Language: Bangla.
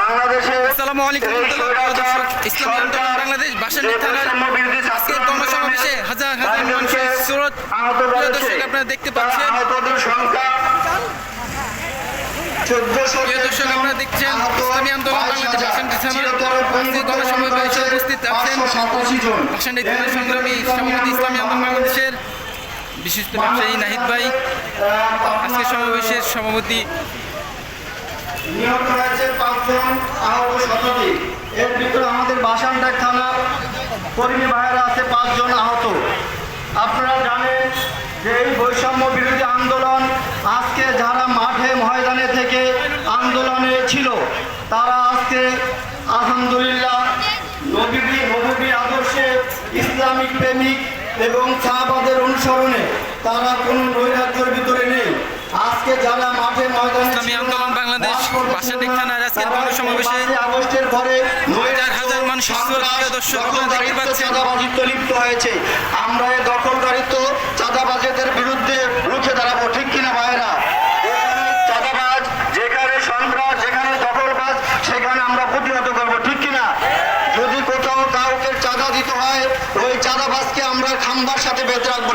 আসসালামু আলাইকুম ইসলামী আন্দোলন বাংলাদেশ বাসানি থানার বৈষম্য বিরোধী ছাত্র আজকের কর্মসমাবেশে হাজার হাজার মানুষের স্রোত আহত প্রিয় রয়েছে। দর্শক আপনারা দেখতে পাচ্ছেন। আহতদের সংখ্যা চোদ্দশো প্রিয় দর্শক আপনারা দেখছেন ইসলামী আন্দোলন বাংলাদেশ বাসানি থানার আজকের কর্মসমাবেশে উপস্থিত আছেন বাসানি থানার সংগ্রামী সভাপতি ইসলামী আন্দোলন বাংলাদেশের বিশিষ্ট ব্যবসায়ী নাহিদ ভাই। আজকের সমাবেশের সভাপতি পাঁচজন আহত শতাধিক এর ভিতরে আমাদের বাসানডাক থানার কর্মী ভাইয়েরা আছে পাঁচজন আহত। আপনারা জানেন যে এই বৈষম্য বিরোধী আন্দোলন আজকে যারা মাঠে ময়দানে থেকে আন্দোলনে ছিল তারা আজকে আলহামদুলিল্লাহ নবীবী নবী আদর্শে ইসলামিক প্রেমিক এবং শাহবাদের অনুসরণে তারা কোনো নৈরাজ্যের ভিতরে নেই। আজকে যারা মাঠে ময়দানে বাংলাদেশ পর্যন্ত বাসানডাক থানার আজকের পরে হাজার হাজার মানুষ দর্শক দেখতে পাচ্ছেন। লিপ্ত হয়েছে। আমরা এই দখলদারিত্ব চাঁদাবাজেদের বিরুদ্ধে রুখে দাঁড়াবো ঠিক কিনা ভাইরা চাঁদাবাজ যেখানে সন্ত্রাস যেখানে দখলবাজ সেখানে আমরা প্রতিহত করব ঠিক কিনা? যদি কোথাও কাউকে চাঁদা দিতে হয় ওই চাঁদাবাজকে আমরা খাম্বার সাথে বেঁধে রাখব